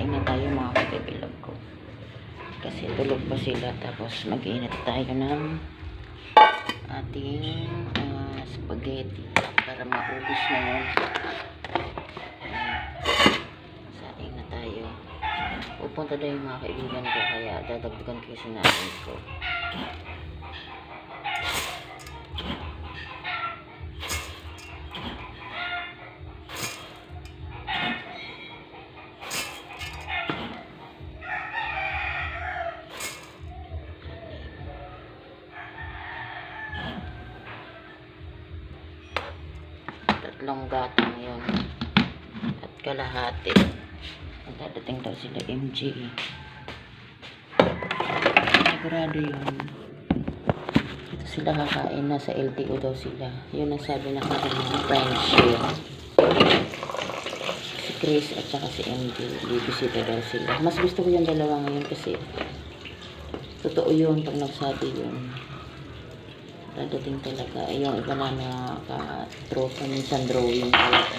Kain na tayo mga kabibilog ko. Kasi tulog pa sila. Tapos mag-init tayo ng ating ah, spaghetti para maubos na yun. Saing na tayo. Pupunta yung mga kaibigan ko kaya dadagdagan ko yung sinain ko. Tatlong gatang yun. At kalahati. At dadating daw sila MG. Sigurado yun. Ito sila kakain na sa LTO daw sila. Yun ang sabi ng aking mga friendship. Si Chris at saka si MJ. Bibisita daw sila. Mas gusto ko yung dalawa ngayon kasi totoo yun pag nagsabi yun dadating talaga. Eh, yung iba na naka-tropa, minsan drawing talaga.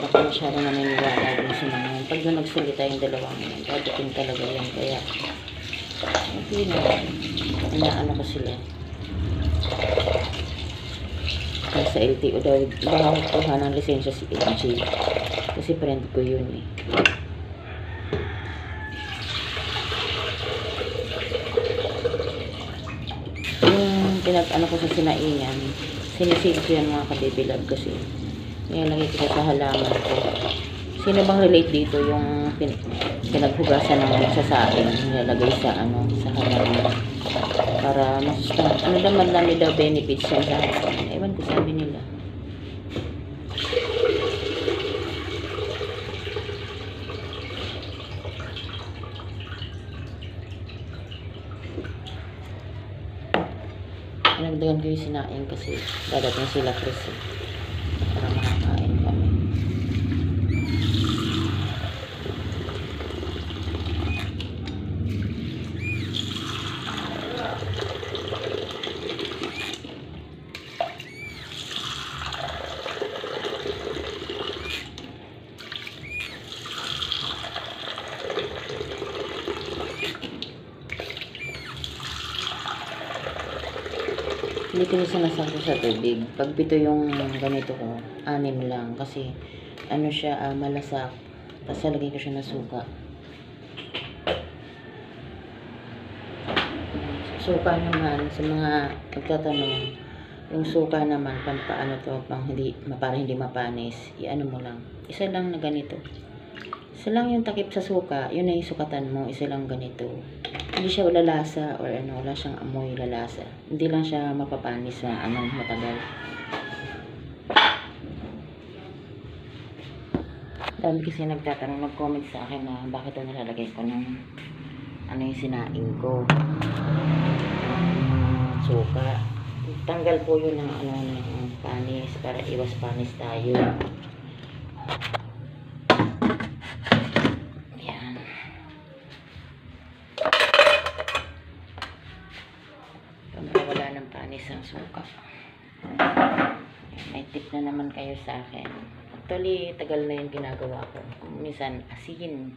Baka masyado naniniwala dun sa mga yun. Pag doon nagsalita yung dalawang yun, dadating talaga yan. Kaya, hindi na. Inaano ko sila. Kaya sa LTO daw, baka kuha ng lisensya si LG. Kasi friend ko yun eh. yung pinag ano ko sa sinaingan sinisid ko yan mga kabibilab kasi nilalagay ko sa halaman ko. Sino bang relate dito yung pin, pinaghugasan ng sasain nilalagay sa ano sa halaman. Para masustan ano naman dami daw benefits yan sa ewan ko sabi nila Pinagdagan ko yung sinain kasi dadating sila Chris eh. Para makakain kami. Hindi ko yung sinasakto sa tubig. Pag pito yung ganito ko, anim lang. Kasi ano siya, ah, malasak. Tapos lalagay ko siya na suka. Suka naman, sa mga nagtatanong, yung suka naman, pampaano to, pang hindi, para hindi mapanis, i-ano mo lang. Isa lang na ganito. Isa yung takip sa suka, yun na yung sukatan mo, isa lang ganito. Hindi siya lalasa or ano, wala siyang amoy lalasa. Hindi lang siya mapapanis sa anong matagal. Dami kasi nagtatanong, nag-comment sa akin na bakit ito nilalagay ko ng ano yung sinain ko. Suka. Tanggal po yun ng ano ng panis para iwas panis tayo. Ang suka. May tip na naman kayo sa akin. Actually, tagal na yung ginagawa ko. Minsan, asin.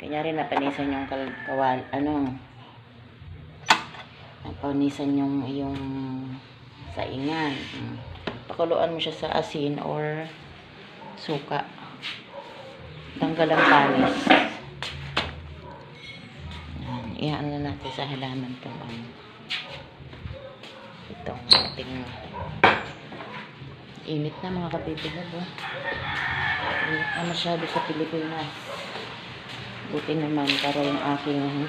Kanya rin napanisan yung kawal, ano, napanisan yung, yung saingan. Pakuluan mo siya sa asin or suka. Tanggal ang panis. Ihaan na natin sa halaman to. Ano. Ating init na mga kapipigad. Oh. Init na masyado sa Pilipinas. Buti naman para yung aking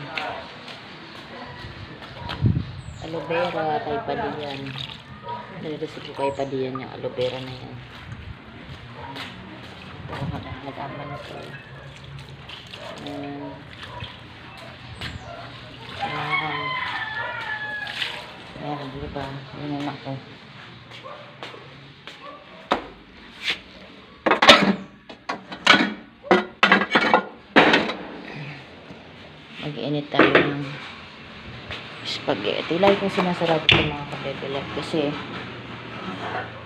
aloe vera kay Padian. Nalilisip ko kay Padian yung aloe vera na yan. Ito, nag-ama na ito. Ayan. Ayan, di ba? Ayan ako. Mag-init tayo ng spaghetti. Lagi kong sinasarap ito mga kabebelat kasi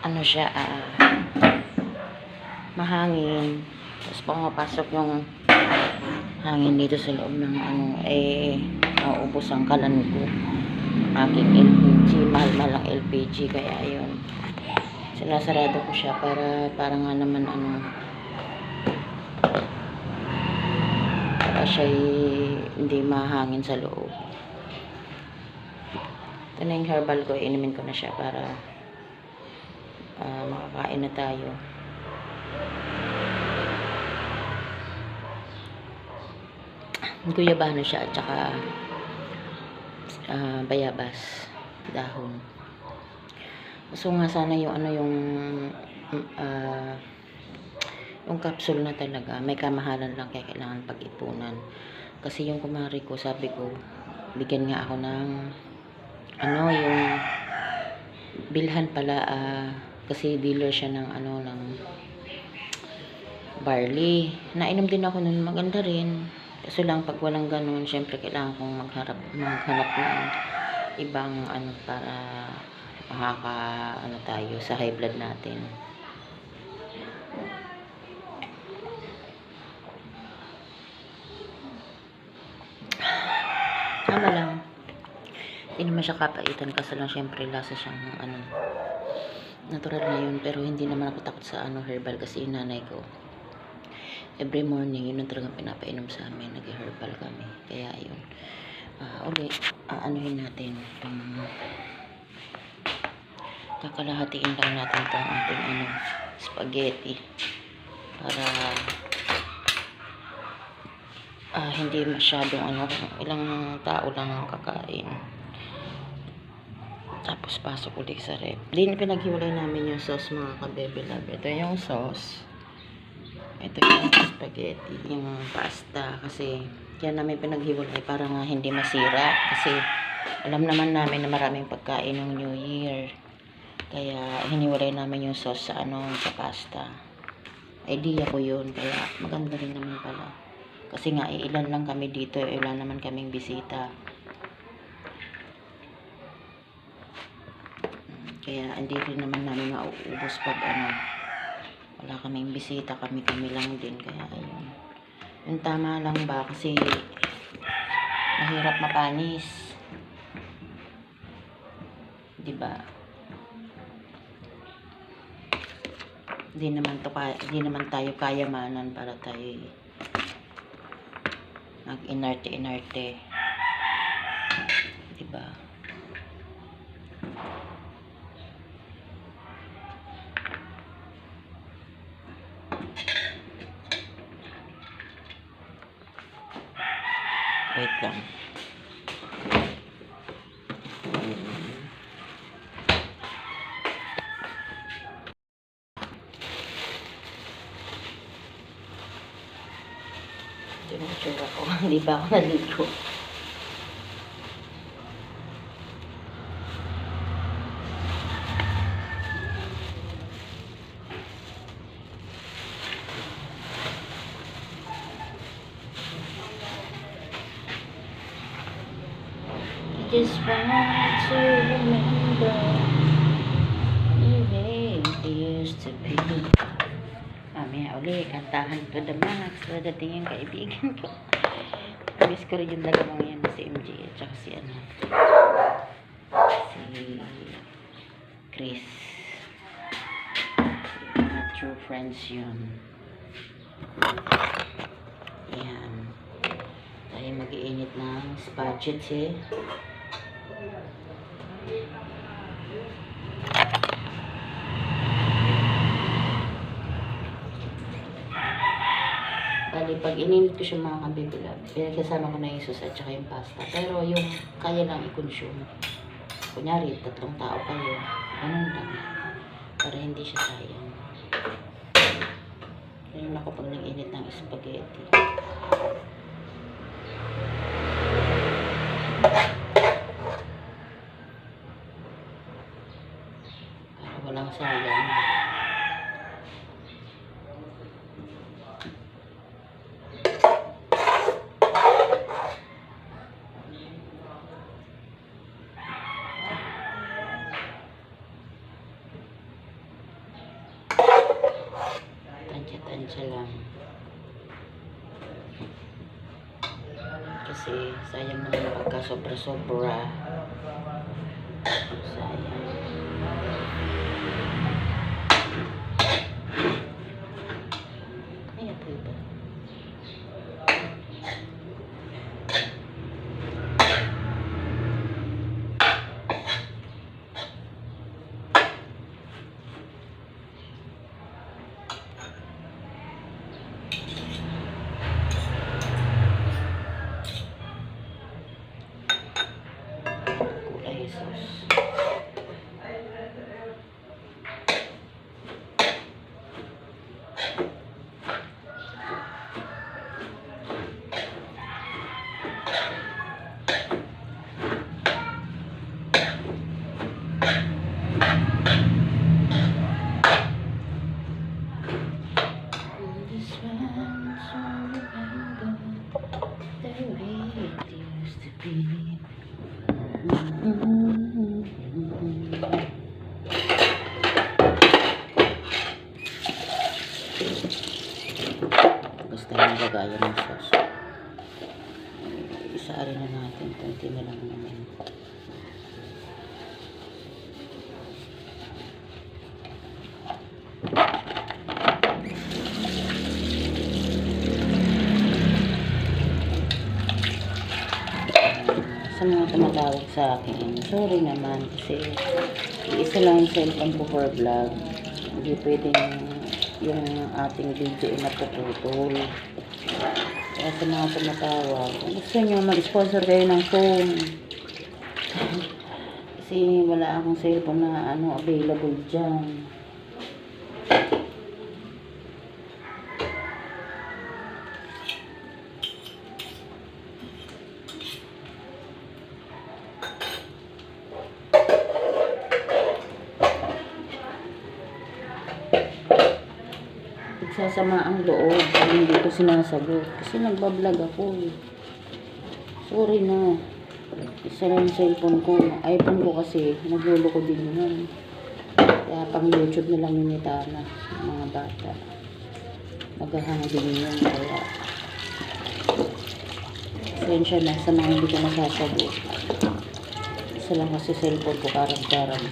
ano siya, ah, mahangin. Tapos pumapasok yung hangin dito sa loob ng ano, eh, maubos ang kalan ko. Aking LPG, mahal-mahal ang LPG, kaya ayun. Sinasarado ko siya para, para nga naman ano, para siya hindi mahangin sa loob. Ito na yung herbal ko, inumin ko na siya para ah, makakain na tayo. Guyabano siya at saka ah, bayabas dahon. Gusto nga sana yung ano yung ah, yung capsule na talaga may kamahalan lang kaya kailangan pag-ipunan. Kasi yung kumari ko sabi ko bigyan nga ako ng ano yung bilhan pala ah, kasi dealer siya ng ano ng barley. Nainom din ako nun maganda rin. Kaso lang pag walang ganun, syempre kailangan kong magharap maghanap ng ibang ano para makaka ano tayo sa high blood natin. Tama lang. Hindi naman siya kapaitan kasi lang syempre lasa siyang ano natural na yun pero hindi naman ako takot sa ano herbal kasi yung nanay ko every morning yun ang talagang pinapainom sa amin nag-herbal kami kaya yun Ah, uli aanuhin natin um, kakalahatiin lang natin itong ating ano spaghetti para ah, hindi masyadong ano ilang tao lang ang kakain tapos pasok ulit sa rep. Din pinaghiwalay namin yung sauce mga kabebe love. Ito yung sauce. Ito yung spaghetti, yung pasta. Kasi yan namin pinaghiwalay para nga hindi masira. Kasi alam naman namin na maraming pagkain ng New Year. Kaya hiniwalay namin yung sauce sa ano, sa pasta. Idea ko yun. Kaya maganda rin naman pala. Kasi nga ilan lang kami dito, ilan naman kaming bisita. Kaya hindi rin naman namin mauubos pag ano, wala kaming bisita, kami-kami lang din. Kaya ayun. Yung tama lang ba kasi mahirap mapanis. 'Di ba? Hindi naman to kaya, hindi naman tayo kayamanan para tayo mag-inerte-inerte. 'Di ba? 对，我觉得我很厉害，我很努。I just want to remember way it used to be. Mamaya uli, kantahan to the max. Dadating yung kaibigan ko. Miss ko rin yung dalawang yan si MJ at saka si ano. Si Chris. Mga true friends yun. Yan. Tayo mag-iinit ng spaghetti. Bali, pag ininit ko siya mga kabibilab, pinagkasama ko na yung sauce at yung pasta. Pero yung kaya lang i-consume. Kunyari, tatlong tao kayo. Ganun lang. Para hindi siya sayang. Ganun ako pag nag-init ng spaghetti. Walang sayang. Tansya lang. Kasi sayang naman pagka sobra-sobra. Mga tumatawag sa akin, sorry naman kasi isa lang yung cellphone ko for vlog. Hindi pwedeng yung ating video ay napuputol. Kaya sa mga tumatawag, gusto nyo mag-sponsor kayo ng phone. kasi wala akong cellphone na ano available dyan. nagsasama ang loob pag hindi ko sinasagot. Kasi nagbablog ako eh. Sorry na. Isa lang yung cellphone ko. iPhone ko kasi, nagluloko din yun. Kaya pang YouTube na lang yung itana ng mga bata. Maghahang din yun. Kaya, pasensya na sa mga hindi ko nasasagot. Isa lang kasi cellphone ko, karag-karag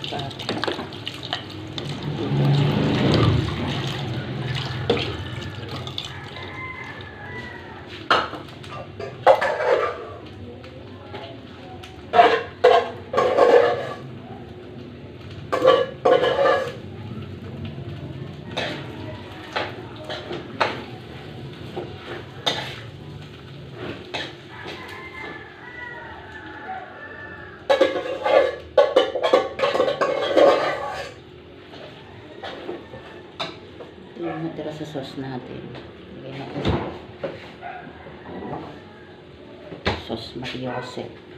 ka. yung natira sa sauce natin. Lagay natin. Sauce mariose.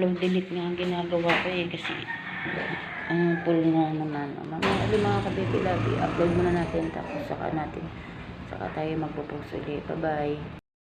Upload delete nga ang ginagawa ko eh kasi ang full na naman. Mga ulit mga kabibi labi, upload muna natin tapos saka natin saka tayo magpo-post ulit. Bye-bye.